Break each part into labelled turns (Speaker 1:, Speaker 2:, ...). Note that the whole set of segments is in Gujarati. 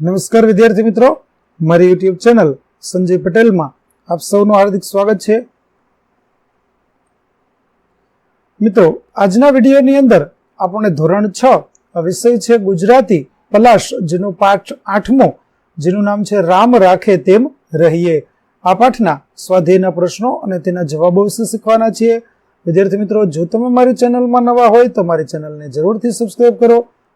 Speaker 1: નમસ્કાર વિદ્યાર્થી મિત્રો. મારી યુટ્યુબ ચેનલ સંજય પટેલમાં આપ સૌનું હાર્દિક સ્વાગત છે. મિત્રો, આજના વિડીયોની અંદર આપણે ધોરણ છ વિષય છે ગુજરાતી પલાશ, જેનો પાઠ આઠમો, જેનું નામ છે રામ રાખે તેમ રહીએ. આ પાઠના સ્વાધ્યાયના પ્રશ્નો અને તેના જવાબો વિશે શીખવાના છીએ. વિદ્યાર્થી મિત્રો, જો તમે મારી ચેનલમાં નવા હોય તો મારી ચેનલને જરૂરથી સબસ્ક્રાઈબ કરો.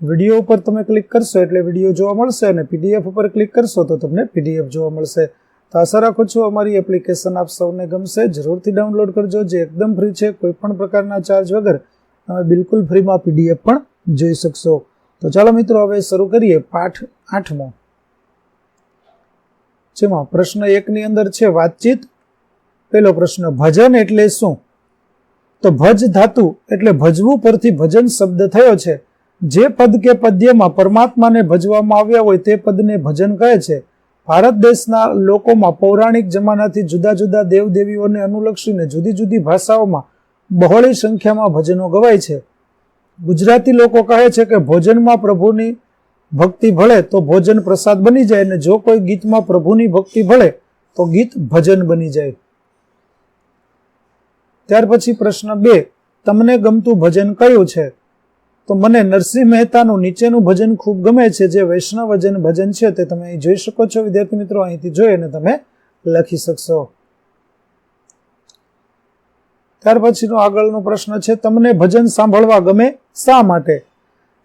Speaker 1: વીડિયો ઉપર તમે ક્લિક કરશો એટલે વીડિયો જોવા મળશે અને પીડીએફ ઉપર ક્લિક કરશો તો તમને પીડીએફ જોવા મળશે. તો આશા રાખું છું અમારી એપ્લિકેશન આપ સૌને ગમશે. જરૂરથી ડાઉનલોડ કરજો, જે એકદમ ફ્રી છે કોઈ પણ પ્રકારના ચાર્જ વગર તમે બિલકુલ ફ્રીમાં પીડીએફ પણ જોઈ શકશો. તો ચાલો મિત્રો, હવે શરૂ કરીએ પાઠ આઠમો. જેમાં પ્રશ્ન એકની અંદર છે, વાતચીત. પેલો પ્રશ્ન, ભજન એટલે શું? તો ભજ ધાતુ એટલે ભજવું પરથી ભજન શબ્દ થયો છે. જે પદ કે પદ્યમાં પરમાત્માને ભજવામાં આવ્યા હોય તે પદને ભજન કહે છે. ભારત દેશના લોકોમાં પૌરાણિક જમાનાથી જુદા જુદા દેવદેવીઓને અનુલક્ષીને જુદી જુદી ભાષાઓમાં બહોળી સંખ્યામાં ભજનો ગવાય છે. ગુજરાતી લોકો કહે છે કે ભોજનમાં પ્રભુની ભક્તિ ભળે તો ભોજન પ્રસાદ બની જાય અને જો કોઈ ગીતમાં પ્રભુની ભક્તિ ભળે તો ગીત ભજન બની જાય. ત્યાર પછી પ્રશ્ન બે, તમને ગમતું ભજન કયું છે? તો મને નરસિંહ મહેતાનું નીચેનું ભજન ખૂબ ગમે છે, જે વૈષ્ણવજન ભજન છે, તે તમે અહીં જોઈ શકો છો. વિદ્યાર્થી મિત્રો, અહીંથી જોઈ અને તમે લખી શકશો. ત્યાર પછીનો આગળનો પ્રશ્ન છે, તમને ભજન સાંભળવા ગમે શા માટે?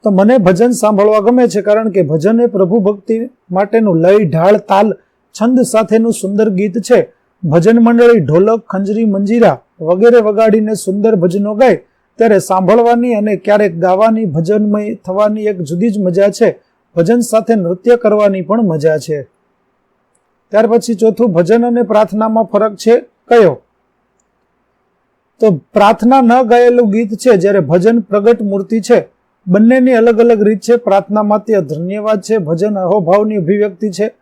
Speaker 1: તો મને ભજન સાંભળવા ગમે છે, કારણ કે ભજન એ પ્રભુ ભક્તિ માટેનું લય, ઢાળ, તાલ, છંદ સાથેનું સુંદર ગીત છે. ભજન મંડળી, ઢોલક, ખંજરી, મંજીરા વગેરે વગાડીને સુંદર ભજનો ગાય. ત્યારે સાંભળવાની અને ક્યારેક ગાવાની, ભજનમય થવાની એક જુદી જ મજા છે. ભજન સાથે નૃત્ય કરવાની પણ મજા છે. ત્યાર પછી ચોથું, ભજન અને પ્રાર્થનામાં ફરક છે કયો? તો પ્રાર્થના ન ગાયેલું ગીત છે, જ્યારે ભજન પ્રગટ મૂર્તિ છે. બંનેની અલગ અલગ રીત છે. પ્રાર્થનામાં તે ધન્યવાદ છે, ભજન અહોભાવની અભિવ્યક્તિ છે.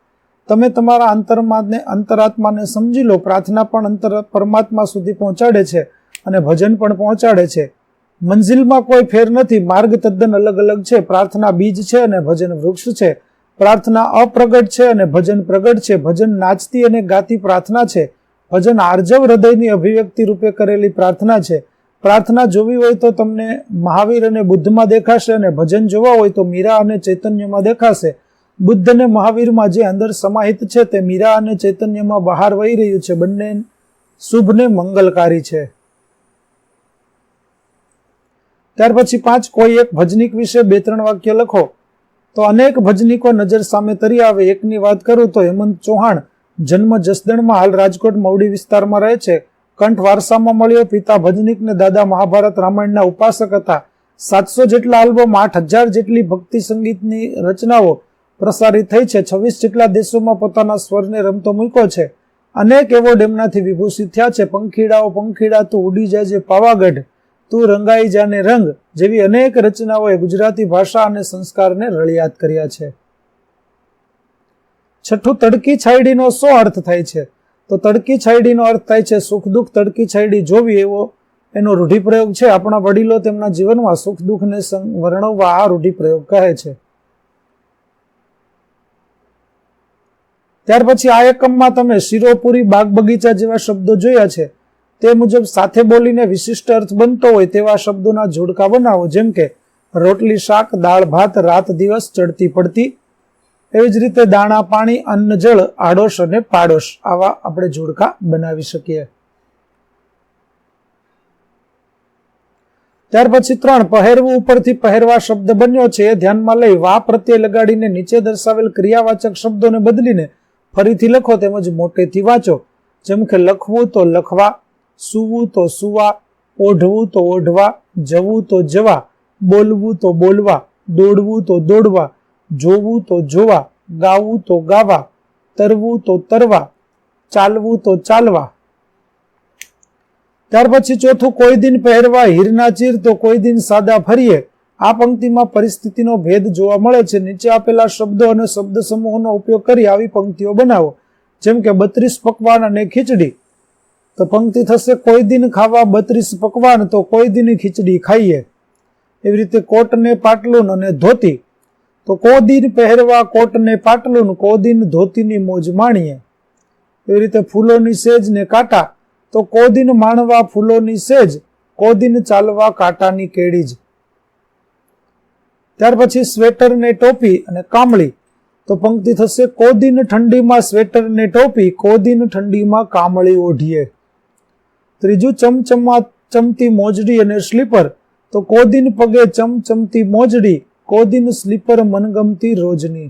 Speaker 1: તમે તમારા અંતરમાને અંતરાત્માને સમજી લો. પ્રાર્થના પણ અંતર પરમાત્મા સુધી પહોંચાડે છે અને ભજન પણ પહોંચાડે છે. મંજિલમાં કોઈ ફેર નથી. માર્ગ તદ્દન અલગ અલગ છે. પ્રાર્થના બીજ છે અને ભજન વૃક્ષ છે. પ્રાર્થના અપ્રગટ છે અને ભજન પ્રગટ છે. ભજન નાચતી અને ગાતી પ્રાર્થના છે. ભજન આર્જવ હૃદયની અભિવ્યક્તિ રૂપે કરેલી પ્રાર્થના છે. પ્રાર્થના જોવી હોય તો તમને મહાવીર અને બુદ્ધમાં દેખાશે અને ભજન જોવા હોય તો મીરા અને ચૈતન્યમાં દેખાશે. બુદ્ધ અને મહાવીરમાં જે અંદર સમાહિત છે તે મીરા અને ચૈતન્યમાં બહાર વહી રહ્યું છે. બંને શુભ ને મંગલકારી છે. ત્યાર પછી પાંચ, કોઈ એક ભજનિક વિશે બે, ત્રણ વાક્ય લખો. તો અનેક ભજનિકો નજર સામે તરી આવે. એકની વાત કરું તો હેમંત ચૌહાણ જન્મ જસદણમાં હાલ રાજકોટ મવડી વિસ્તારમાં રહે છે. કંઠ વારસામાં મળ્યો. પિતા ભજનીકને દાદા મહાભારત રામાયણના ઉપાસક હતા. સાતસો જેટલા આલ્બમ, આઠ હજાર જેટલી ભક્તિ સંગીતની રચનાઓ પ્રસારિત થઈ છે. છવ્વીસ જેટલા દેશોમાં પોતાના સ્વરને રમતો મૂક્યો છે. અનેક એવોર્ડ એમનાથી વિભૂષિત થયા છે. પંખીડાઓ, પંખીડા તું ઉડી જાય પાવાગઢ તું રંગાઈ જાને રંગ જેવી અનેક રચનાઓએ ગુજરાતી ભાષા અને સંસ્કારને રળિયાત કર્યા છે. છઠ્ઠું, તડકી છાયડીનો શું અર્થ થાય છે? તો તડકી છાયડીનો અર્થ થાય છે સુખ દુઃખ. તડકી છાયડી જોવી એવો એનો રૂઢિપ્રયોગ છે. આપણા વડીલો તેમના જીવનમાં સુખ દુઃખને વર્ણવવા આ રૂઢિપ્રયોગ કહે છે. ત્યાર પછી આ એકમમાં તમે શિરોપુરી બાગ બગીચા જેવા શબ્દો જોયા છે. તે મુજબ સાથે બોલીને વિશિષ્ટ અર્થ બનતો હોય તેવા શબ્દોના જોડકા બનાવો. જેમ કે, રોટલી, શાક, દાળ, ભાત રાત દિવસ ચડતી પડતી. એવી જ રીતે દાણા, પાણી, અન્ન, જળ, આડોશ અને પાડોશ આવા આપણે જોડકા બનાવી શકીએ. ત્યાર પછી ત્રણ, પહેરવું ઉપરથી પહેરવા શબ્દ બન્યો છે. એ ધ્યાનમાં લઈ વા પ્રત્યે લગાડીને નીચે દર્શાવેલ ક્રિયાવાચક શબ્દોને બદલીને ફરીથી લખો તેમજ મોટેથી વાંચો. જેમ કે, લખવું તો લખવા સૂવું તો સુવા, ઓઢવું તો ઓઢવા, જવું તો જવા, બોલવું તો બોલવા, દોડવું તો દોડવા, જોવું તો જોવા, ગાવું તો ગાવા, તરવું તો તરવા, ચાલવું તો ચાલવા. ત્યાર પછી ચોથું, કોઈ દિન પહેરવા હીરના ચીર તો કોઈ દિન સાદા ફરીએ. આ પંક્તિમાં પરિસ્થિતિનો ભેદ જોવા મળે છે. નીચે આપેલા શબ્દો અને શબ્દ સમૂહોનો ઉપયોગ કરી આવી પંક્તિઓ બનાવો. જેમ કે બત્રીસ પકવાન અને ખીચડી. તો પંક્તિ થશે, કોઈ દિન ખાવા બત્રીસ પકવાન, તો કોઈ દિન ખીચડી ખાઈએ. એવી રીતે કોટને પાટલું અને ધોતી. તો કો દિન પહેરવા કોટને ને પાટલુન કો દિન ધોતીની મોજ માણીએ. એવી રીતે ફૂલોની સેજ ને કાંટા. તો કો દિન માણવા ફૂલોની સેજ, કો દિન ચાલવા કાંટાની કેડી જ ત્યાર પછી સ્વેટર ને ટોપી અને કામળી. તો પંક્તિ થશે, કો દિન ઠંડીમાં સ્વેટર ને ટોપી, કો દિન ઠંડીમાં કામળી ઓઢીએ. ત્રીજું ચમચમા ચમતી મોજડી અને સ્લીપર. તો કોદિન પગે ચમચમતી મોજડી, કોદિન સ્લીપર મનગમતી રોજની.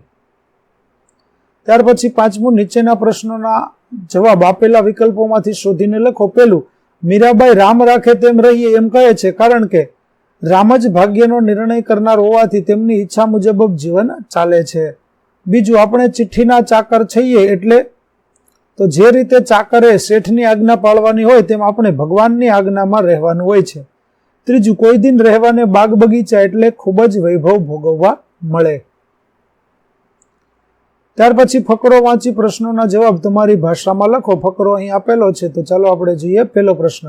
Speaker 1: ત્યાર પછી પાંચમું નીચેના પ્રશ્નોના જવાબ આપેલા વિકલ્પોમાંથી શોધીને લખો. પેલું મીરાબાઈ રામ રાખે તેમ રહીએ એમ કહે છે, કારણ કે રામ જ ભાગ્યનો નિર્ણય કરનાર હોવાથી તેમની ઈચ્છા મુજબ જીવન ચાલે છે. બીજું, આપણે ચિઠ્ઠીના ચાકર છીએ એટલે તો જે રીતે ચાકરે શેઠની આજ્ઞા પાળવાની હોય તેમ આપણે ભગવાનની આજ્ઞામાં રહેવાનું હોય છે. ત્રીજું, કોઈ દિન રહેવાને બાગ બગીચા એટલે ખૂબ જ વૈભવ ભોગવવા મળે. ત્યાર પછી ફકરો વાંચી પ્રશ્નોના જવાબ તમારી ભાષામાં લખો. ફકરો અહીં આપેલો છે, તો ચાલો આપણે જોઈએ પહેલો પ્રશ્ન.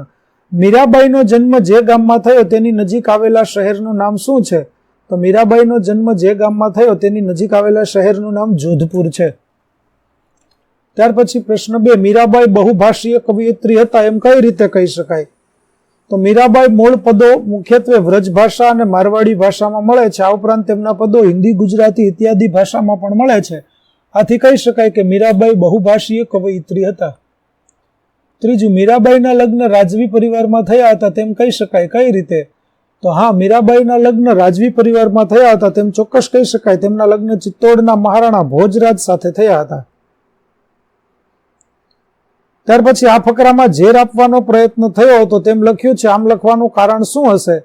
Speaker 1: મીરાબાઈનો જન્મ જે ગામમાં થયો તેની નજીક આવેલા શહેરનું નામ શું છે? તો મીરાબાઈનો જન્મ જે ગામમાં થયો તેની નજીક આવેલા શહેરનું નામ જોધપુર છે. ત્યાર પછી પ્રશ્ન બે, મીરાબાઈ બહુભાષીય કવિયત્રી હતા એમ કઈ રીતે કહી શકાય? તો મીરાબાઈ મૂળ પદો મુખ્યત્વે વ્રજ ભાષા અને મારવાડી ભાષામાં મળે છે. આ ઉપરાંત તેમના પદો હિન્દી, ગુજરાતી, ઇત્યાદિ ભાષામાં પણ મળે છે. આથી કહી શકાય કે મીરાબાઈ બહુભાષીય કવયિત્રી હતા. ત્રીજું, મીરાબાઈના લગ્ન રાજવી પરિવારમાં થયા હતા તેમ કહી શકાય. કઈ રીતે? તો હા, મીરાબાઈના લગ્ન રાજવી પરિવારમાં થયા હતા તેમ ચોક્કસ કહી શકાય. તેમના લગ્ન ચિત્તોડના મહારાણા ભોજરાજ સાથે થયા હતા. ત્યાર પછી આ ફકરામાં ઝેર આપવાનો પ્રયત્ન થયો હતો. તેમ લખ્યું છે, આમ લખવાનું કારણ શું હશે?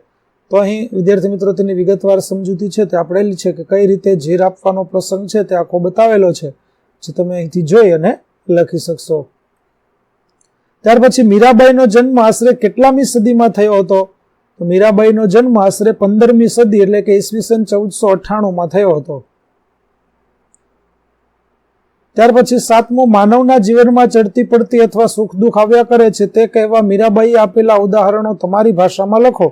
Speaker 1: તો અહીં વિદ્યાર્થી મિત્રો, તેની વિગતવાર સમજૂતી છે તે આપણેલી છે કે કઈ રીતે ઝેર આપવાનો પ્રસંગ છે તે આખો બતાવેલો છે, જે તમે અહીંથી જોઈ અને લખી શકશો. ત્યાર પછી મીરાબાઈનો જન્મ આશરે કેટલામી સદીમાં થયો હતો? તો મીરાબાઈનો જન્મ આશરે પંદરમી સદી એટલે કે ઈસવીસન ચૌદસો અઠ્ઠાણુંમાં થયો હતો. ત્યાર પછી સાતમું, માનવના જીવનમાં ચડતી પડતી અથવા સુખ દુઃખ આવ્યા કરે છે તે કહેવા મીરાબાઈએ આપેલા ઉદાહરણો તમારી ભાષામાં લખો.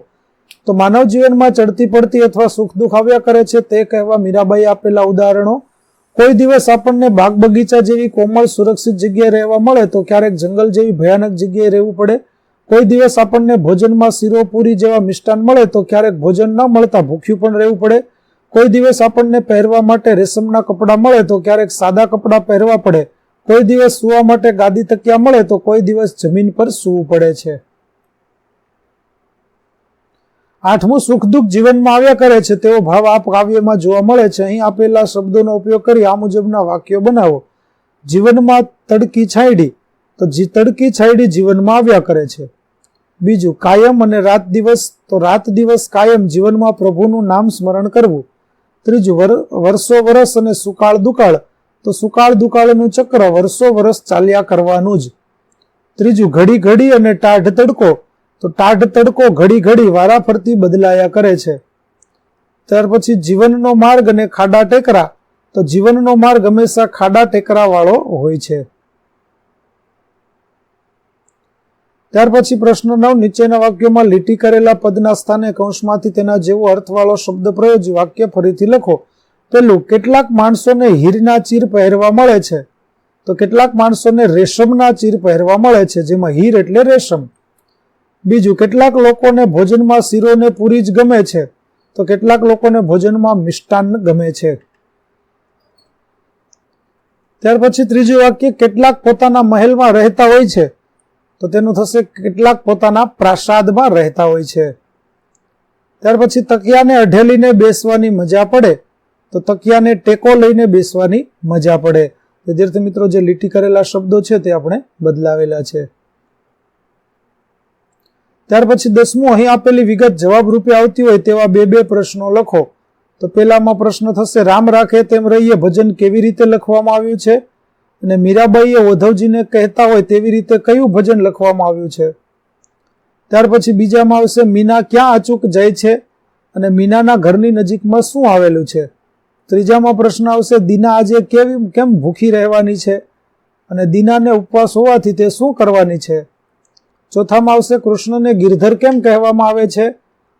Speaker 1: તો માનવ જીવનમાં ચડતી પડતી અથવા સુખ દુઃખ આવ્યા કરે છે તે કહેવા મીરાબાઈએ આપેલા ઉદાહરણો. કોઈ દિવસ આપણને બાગ બગીચા જેવી કોમળ સુરક્ષિત જગ્યાએ રહેવા મળે તો ક્યારેક જંગલ જેવી ભયાનક જગ્યાએ રહેવું પડે. કોઈ દિવસ આપણને ભોજનમાં શીરો પૂરી જેવા મિષ્ટાન મળે તો ક્યારેક ભોજન ન મળતા ભૂખ્યું પણ રહેવું પડે. કોઈ દિવસ આપણને પહેરવા માટે રેશમના કપડાં મળે તો ક્યારેક સાદા કપડાં પહેરવા પડે. કોઈ દિવસ સુવા માટે ગાદી તકિયા મળે તો કોઈ દિવસ જમીન પર સૂવું પડે છે. આઠમું, સુખ દુઃખ જીવનમાં આવ્યા કરે છે, તેવો ભાવ આ કાવ્યમાં જોવા મળે છે. અહીં આપેલા શબ્દોનો ઉપયોગ કરી આ મુજબના વાક્યો બનાવો. જીવનમાં તડકી છાંયડી. તો તડકી છાંયડી જીવનમાં આવ્યા કરે છે. બીજું, કાયમ અને રાત દિવસ, તો રાત દિવસ કાયમ જીવનમાં પ્રભુનું નામ સ્મરણ કરવું. ત્રીજું વર્ષો વરસ અને સુકાળ દુકાળ. તો સુકાળ દુકાળનું ચક્ર વર્ષો વરસ ચાલ્યા કરવાનું જ. ત્રીજું ઘડી ઘડી અને ટાઢ તડકો. તો ટાઢ તડકો ઘડી ઘડી વારાફરતી બદલાયા કરે છે. ત્યાર પછી જીવનનો માર્ગ અને ખાડા ટેકરા. તો જીવનનો માર્ગ હંમેશા ખાડા ટેકરા વાળો હોય છે. ત્યાર પછી પ્રશ્ન નવ નીચેના વાક્યોમાં લીટી કરેલા પદના સ્થાને કૌંસમાંથી તેના જેવો અર્થવાળો શબ્દ પ્રયોજી વાક્ય ફરીથી લખો. પેલું, કેટલાક માણસોને હીરના ચીર પહેરવા મળે છે. તો કેટલાક માણસોને રેશમના ચીર પહેરવા મળે છે, જેમાં હીર એટલે રેશમ. બીજું, કેટલાક લોકોને ભોજનમાં શીરોને પૂરી જ ગમે છે. તો કેટલાક લોકોને ભોજનમાં મિષ્ટાન ગમે છે. ત્યાર પછી ત્રીજું વાક્ય, કેટલાક પોતાના મહેલમાં રહેતા હોય છે. તો તેનું થશે કેટલાક પોતાના પ્રાસાદમાં રહેતા હોય છે. ત્યાર પછી તકિયાને અઢેલીને બેસવાની મજા પડે, તો તકિયાને ટેકો લઈને બેસવાની મજા પડે. વિદ્યાર્થી મિત્રો, જે લીટી કરેલા શબ્દો છે તે આપણે બદલાવેલા છે. ત્યાર પછી દસમું, અહીં આપેલી વિગત જવાબ રૂપે આવતી હોય તેવા બે બે પ્રશ્નો લખો. તો પેલામાં પ્રશ્ન થશે, રામ રાખે તેમ રહીએ, ભજન કેવી રીતે લખવામાં આવ્યું છે? અને મીરાબાઈએ ઓધવજીને કહેતા હોય તેવી રીતે કયું ભજન લખવામાં આવ્યું છે? ત્યાર પછી બીજામાં આવશે, મીના ક્યાં અચૂક જાય છે? અને મીનાના ઘરની નજીકમાં શું આવેલું છે? ત્રીજામાં પ્રશ્ન આવશે, દીના આજે કેવી, કેમ ભૂખી રહેવાની છે? અને દીનાને ઉપવાસ હોવાથી તે શું કરવાની છે? ચોથામાં આવશે, કૃષ્ણને ગિરધર કેમ કહેવામાં આવે છે?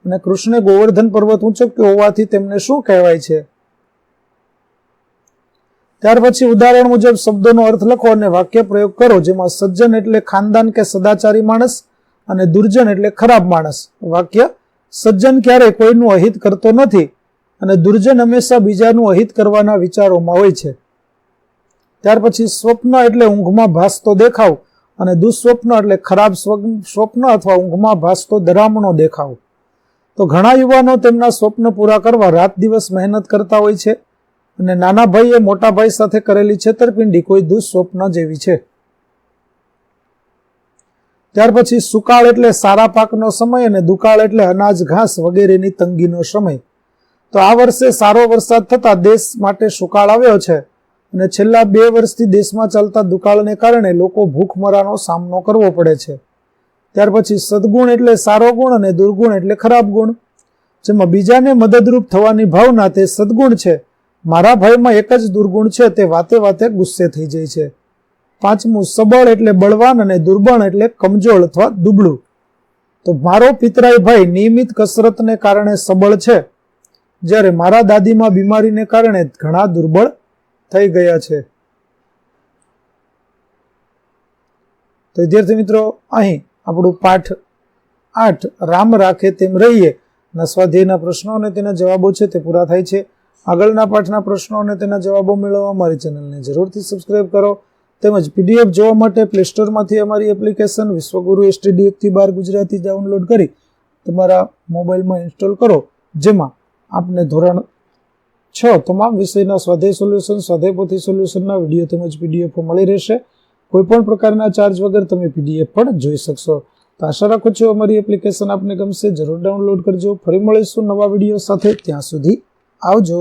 Speaker 1: અને કૃષ્ણે ગોવર્ધન પર્વત ઊંચક્યો હોવાથી તેમને શું કહેવાય છે? ત્યાર પછી ઉદાહરણ મુજબ શબ્દોનો અર્થ લખો અને વાક્ય પ્રયોગ કરો, જેમાં સજ્જન એટલે ખાનદાન કે સદાચારી માણસ અને દુર્જન એટલે ખરાબ માણસ. વાક્ય, સજ્જન ક્યારે કોઈનું અહિત કરતો નથી અને દુર્જન હંમેશા બીજાનું અહિત કરવાના વિચારોમાં હોય છે. ત્યાર પછી સ્વપ્ન એટલે ઊંઘમાં ભાસતો દેખાવ અને દુઃસ્વપ્ન એટલે ખરાબ સ્વપ્ન અથવા ઊંઘમાં ભાસતો દરામણો દેખાવ. તો ઘણા યુવાનો તેમના સ્વપ્ન પૂરા કરવા રાત દિવસ મહેનત કરતા હોય છે અને નાના ભાઈએ મોટા ભાઈ સાથે કરેલી છેતરપિંડી કોઈ દુઃસ્વપ્ન જેવી છે. ત્યાર પછી સુકાળ એટલે સારા પાકનો સમય અને દુકાળ એટલે અનાજ, ઘાસ વગેરેની તંગીનો સમય. તો આ વર્ષે સારો વરસાદ થતાં દેશ માટે સુકાળ આવ્યો છે અને છેલ્લા બે વર્ષથી દેશમાં ચાલતા દુકાળને કારણે લોકો ભૂખમરાનો સામનો કરવો પડે છે. ત્યાર પછી સદગુણ એટલે સારો ગુણ અને દુર્ગુણ એટલે ખરાબ ગુણ. જેમાં બીજાને મદદરૂપ થવાની ભાવના તે સદગુણ છે. મારા ભાઈમાં એક જ દુર્ગુણ છે, તે વાતે વાતે ગુસ્સે થઈ જાય છે. પાંચમું, સબળ એટલે બળવાન અને દુર્બળ એટલે કમજોર અથવા દુબળું. તો મારો પિતરાઈ ભાઈ નિયમિત કસરતને કારણે સબળ છે. જ્યારે મારા દાદીમાં બીમારીને કારણે ઘણા દુર્બળ થઈ ગયા છે. તો વિદ્યાર્થી મિત્રો, અહીં આપણું પાઠ આઠ, રામ રાખે તેમ રહીએ. ના સ્વાધ્યાયના પ્રશ્નો અને તેના જવાબો છે તે પૂરા થાય છે. આગળના પાઠના પ્રશ્નો અને તેના જવાબો મેળવવા અમારી ચેનલને જરૂરથી સબસ્ક્રાઇબ કરો. તેમજ પીડીએફ જોવા માટે પ્લે સ્ટોરમાંથી અમારી એપ્લિકેશન વિશ્વગુરુ એસટીડી એકથી બાર ગુજરાતી ડાઉનલોડ કરી તમારા મોબાઈલમાં ઇન્સ્ટોલ કરો. જેમાં આપને ધોરણ છ તમામ વિષયના સ્વાધ્યાય સોલ્યુશન સ્વાધ્યાય પોથી સોલ્યુશનના વીડિયો તેમજ પીડીએફ મળી રહેશે. કોઈ પણ પ્રકારના ચાર્જ વગર તમે પીડીએફ પણ જોઈ શકશો. તો આશા રાખું છું અમારી એપ્લિકેશન આપને ગમશે. જરૂર ડાઉનલોડ કરજો. ફરી મળીશું નવા વીડિયો સાથે. ત્યાં સુધી આવજો.